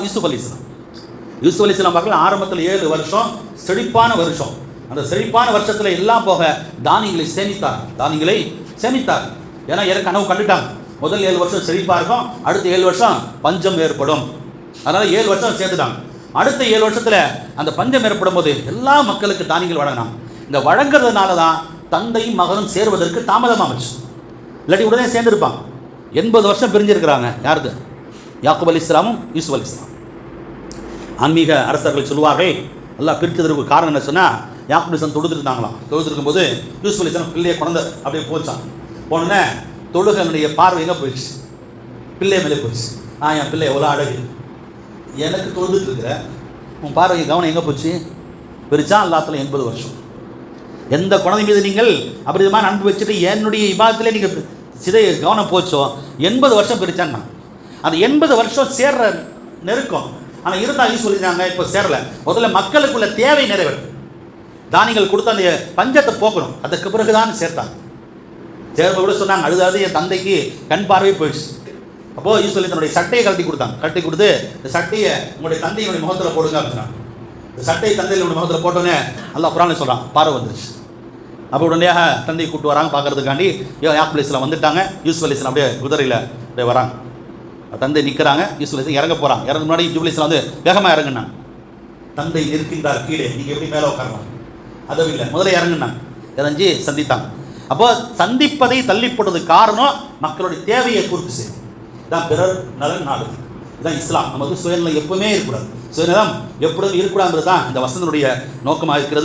யூசுப் அலி இஸ்லாம். யூசுப் அலி இஸ்லாம் பார்க்கல ஆரம்பத்தில் ஏழு வருஷம் செழிப்பான வருஷம். அந்த செழிப்பான வருஷத்தில் எல்லாம் போக தானியங்களை சேமித்தார். தானியங்களை சேமித்தார். ஏன்னா எனக்கு கனவு கண்டுட்டாங்க. முதல் ஏழு வருஷம் செழிப்பாக இருக்கும். அடுத்த ஏழு வருஷம் பஞ்சம் ஏற்படும். அதனால ஏழு வருஷம் சேர்த்துட்டாங்க. அடுத்த ஏழு வருஷத்தில் அந்த பஞ்சம் ஏற்படும் போது எல்லா மக்களுக்கு தானியங்கள் வழங்கினாங்க. இந்த வழங்குறதுனால தான் தந்தையும் மகனும் சேர்வதற்கு தாமதமாச்சு. இல்லாட்டி உடனே சேர்ந்துருப்பாங்க. எண்பது வருஷம் பிரிஞ்சிருக்கிறாங்க. யாருது? யாக்குப் அலி இஸ்லாமும் யூசுப் அலி இஸ்லாம் ஆன்மீக அரசர்கள் சொல்லுவார்கள் எல்லாம் பிரித்ததற்கு காரணம் என்ன சொன்னால் யாக்கூப் அலிஸ்லாம் தொழுதுருந்தாங்களாம் தொழுதுருக்கும் போது யூசுப் அலி இஸ்லாம் பிள்ளையை குழந்த அப்படியே போச்சான் போனோடனே தொழுகனுடைய பார்வை எங்கே போயிடுச்சு? பிள்ளை மேலே போயிடுச்சு. ஆ என் பிள்ளை எவ்வளோ அழகு. எனக்கு தொழுதுட்டு இருக்கிற உன் பார்வை கவனம் எங்கே போச்சு? பிரிச்சா அல்லாத்துல எண்பது வருஷம். எந்த குழந்தை மீது நீங்கள் அப்படி மாதிரி அன்பு வச்சுட்டு என்னுடைய இபாதத்திலே நீங்கள் சிதை கவனம் போச்சோ? எண்பது வருஷம் பிரிச்சான்னா அந்த எண்பது வருஷம் சேர்ற நெருக்கம். ஆனால் இருந்தால் சொல்லியிருந்தாங்க இப்போ சேரல. முதல்ல மக்களுக்குள்ள தேவை நிறைவேறும். தானியங்கள் கொடுத்து அந்த பஞ்சத்தை போக்கணும். அதுக்கு பிறகு தான் சேர்த்தாங்க சேர்ப்ப கூட சொன்னாங்க அழுதாது என் தந்தைக்கு கண் பார்வை போயிடுச்சு. அப்போது ஈஸ்வரி தன்னுடைய சட்டையை கழட்டி கொடுத்தாங்க கட்டி கொடுத்து இந்த சட்டையை உங்களுடைய தந்தையினுடைய முகத்தில் போடுங்க அப்படின்னா. இந்த சட்டையை தந்தையினுடைய முகத்தில் போட்டோன்னே நல்லா குரானே சொல்கிறான் பார்வை வந்துருச்சு. அப்போ உடனடியாக தந்தையை கூப்பிட்டு வராங்க பார்க்கறதுக்காண்டி யாப் அலிஸ்லாம் வந்துட்டாங்க? யூஸ் அலிஸ்லாம் அப்படியே குதிரையில் அப்படியே வராங்க. தந்தை நிற்கிறாங்க யூசுப் இறங்க போகிறாங்க இறங்க முன்னாடி யூசுப் வந்து வேகமாக இறங்குனாங்க தந்தை நிற்கின்றார் கீழே நீங்கள் எப்படி மேலே உட்காரலாம் அதுவும் இல்லை முதல்ல இறங்குனாங்க இறஞ்சி சந்தித்தாங்க அப்போ சந்திப்பதை தள்ளி போட்டதுக்கு காரணம் மக்களுடைய தேவையை பூர்த்தி செய்யும். இதான் பிறர் நலன் நாடு. இதான் இஸ்லாம். நமக்கு சுயநலம் எப்பவுமே இருக்கக்கூடாது. சுயநலம் எப்பொழுதும் இருக்கக்கூடாதுன்றது தான் இந்த வசந்தனுடைய நோக்கமாக இருக்கிறது.